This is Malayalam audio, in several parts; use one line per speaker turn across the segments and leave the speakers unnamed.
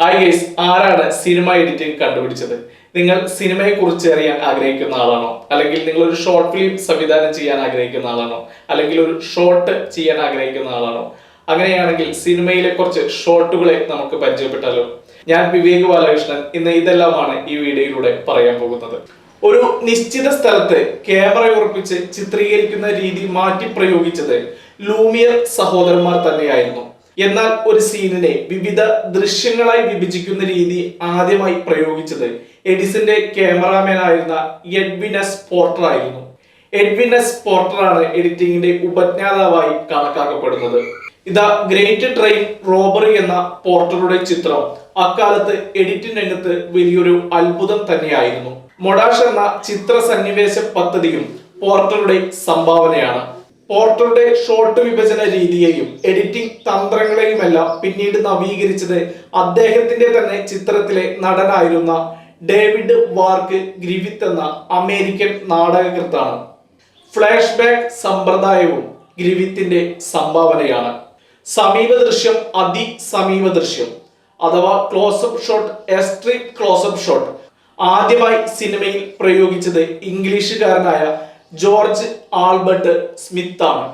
ഹായ് എസ് ആരാണ് സിനിമ എഡിറ്റിംഗ് കണ്ടുപിടിച്ചത്? നിങ്ങൾ സിനിമയെ കുറിച്ച് അറിയാൻ ആഗ്രഹിക്കുന്ന ആളാണോ? അല്ലെങ്കിൽ നിങ്ങൾ ഒരു ഷോർട്ട് ഫിലിം സംവിധാനം ചെയ്യാൻ ആഗ്രഹിക്കുന്ന ആളാണോ? അല്ലെങ്കിൽ ഒരു ഷോർട്ട് ചെയ്യാൻ ആഗ്രഹിക്കുന്ന ആളാണോ? അങ്ങനെയാണെങ്കിൽ സിനിമയിലെ കുറച്ച് ഷോർട്ടുകളെ നമുക്ക് പരിചയപ്പെട്ടാലോ? ഞാൻ വിവേക് ബാലകൃഷ്ണൻ ഇന്ന് ഇതെല്ലാമാണ് ഈ വീഡിയോയിലൂടെ പറയാൻ പോകുന്നത്. ഒരു നിശ്ചിത സ്ഥലത്ത് ക്യാമറ ഉറപ്പിച്ച് ചിത്രീകരിക്കുന്ന രീതി മാറ്റി പ്രയോഗിച്ചത് ലൂമിയർ സഹോദരന്മാർ തന്നെയായിരുന്നു. എന്നാൽ ഒരു സീനിനെ വിവിധ ദൃശ്യങ്ങളായി വിഭജിക്കുന്ന രീതി ആദ്യമായി പ്രയോഗിച്ചത് എഡിസന്റെ ക്യാമറാമാൻ ആയിരുന്ന എഡ്വിനസ് പോർട്ടർ ആയിരുന്നു. എഡ്വിനസ് പോർട്ടറാണ് എഡിറ്റിംഗിന്റെ ഉപജ്ഞാതാവായി കണക്കാക്കപ്പെടുന്നത്. ഇതാ ഗ്രേറ്റ് ട്രെയിൻ റോബറി എന്ന പോർട്ടറുടെ ചിത്രം അക്കാലത്ത് എഡിറ്റിംഗ് രംഗത്ത് വലിയൊരു അത്ഭുതം തന്നെയായിരുന്നു. മൊഡാഷ് എന്ന ചിത്ര സന്നിവേശ പദ്ധതിയും പോർട്ടറുടെ സംഭാവനയാണ്. പോർട്ടറുടെ ഷോട്ട് വിഭജന രീതിയെയും എഡിറ്റിംഗ് തന്ത്രങ്ങളെയുമെല്ലാം പിന്നീട് നവീകരിച്ചത് അദ്ദേഹത്തിന്റെ തന്നെ ചിത്രത്തിലെ നടനായിരുന്ന ഡേവിഡ് വാർക്ക് ഗ്രിവിത്ത് എന്ന അമേരിക്കൻ നാടകകൃത്താണ്. ഫ്ലാഷ് ബാക്ക് സമ്പ്രദായവും ഗ്രിവിത്തിന്റെ സംഭാവനയാണ്. സമീപ ദൃശ്യം അതിസമീപ ദൃശ്യം അഥവാ close up shot extreme close up shot ആദ്യമായി സിനിമയിൽ പ്രയോഗിച്ചത് ഇംഗ്ലീഷുകാരനായ ജോർജ് ആൽബർട്ട് സ്മിത്ത് ആണ്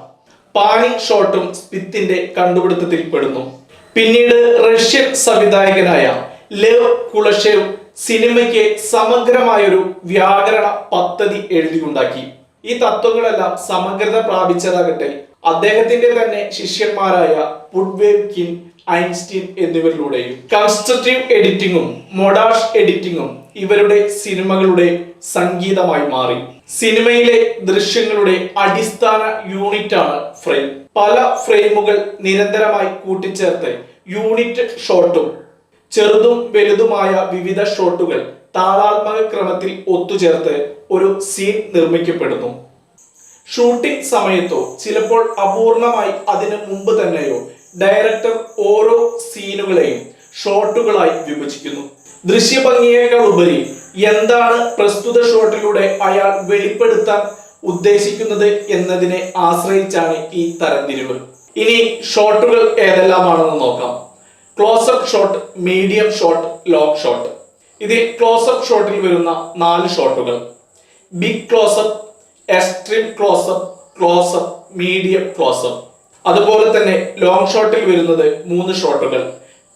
പാനിങ് ഷോട്ടും സ്മിത്തിന്റെ കണ്ടുപിടുത്തത്തിൽ പെടുന്നു. പിന്നീട് റഷ്യൻ സംവിധായകനായ ലെവ് കുളഷേവ് സിനിമയ്ക്ക് സമഗ്രമായൊരു വ്യാകരണ പദ്ധതി എഴുതിയുണ്ടാക്കി. ഈ തത്വങ്ങളെല്ലാം സമഗ്രത പ്രാപിച്ചതാകട്ടെ അദ്ദേഹത്തിന്റെ തന്നെ ശിഷ്യന്മാരായ പുഡ്വേവ് കിൻ ഐൻസ്റ്റീൻ എന്നിവരിലൂടെയും. കൺസ്ട്രക്റ്റീവ് എഡിറ്റിംഗും മൊഡാഷ് എഡിറ്റിംഗും ഇവരുടെ സിനിമകളുടെ സംഗീതമായി മാറി. സിനിമയിലെ ദൃശ്യങ്ങളുടെ അടിസ്ഥാന യൂണിറ്റാണ് ഫ്രെയിം. പല ഫ്രെയിമുകൾ നിരന്തരമായി കൂട്ടിച്ചേർത്ത് യൂണിറ്റ് ഷോട്ടും ചെറുതും വലുതുമായ വിവിധ ഷോട്ടുകൾ താളാത്മക ക്രമത്തിൽ ഒത്തുചേർത്ത് ഒരു സീൻ നിർമ്മിക്കപ്പെടുന്നു. ഷൂട്ടിംഗ് സമയത്തോ ചിലപ്പോൾ അപൂർണമായി അതിനു മുമ്പ് തന്നെയോ ഡയറക്ടർ ഓരോ സീനുകളെയും ഷോട്ടുകളായി വിഭജിക്കുന്നു. ദൃശ്യഭംഗിയേക്കാൾ ഉപരി എന്താണ് പ്രസ്തുത ഷോട്ടിലൂടെ അയാൾ വെളിപ്പെടുത്താൻ ഉദ്ദേശിക്കുന്നത് എന്നതിനെ ആശ്രയിച്ചാണ് ഈ തരംതിരിവ്. ഇനി ഷോട്ടുകൾ ഏതെല്ലാമാണെന്ന് നോക്കാം. Close up shot medium shot long shot ഇതിൽ ക്ലോസപ്പ് ഷോട്ടിൽ വരുന്ന നാല് ഷോട്ടുകൾ. Big close up extreme close up close up medium close up അതുപോലെ തന്നെ ലോങ് ഷോട്ടിൽ വരുന്നത് മൂന്ന് ഷോട്ടുകൾ.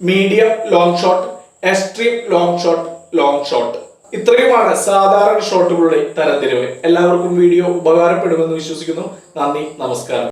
Medium long shot extreme long shot long shot. ഇത്രയുമാണ് സാധാരണ ഷോട്ടുകളുടെ തരംതിരിവ്. എല്ലാവർക്കും വീഡിയോ ഉപകാരപ്പെടുമെന്ന് വിശ്വസിക്കുന്നു. നന്ദി നമസ്കാരം.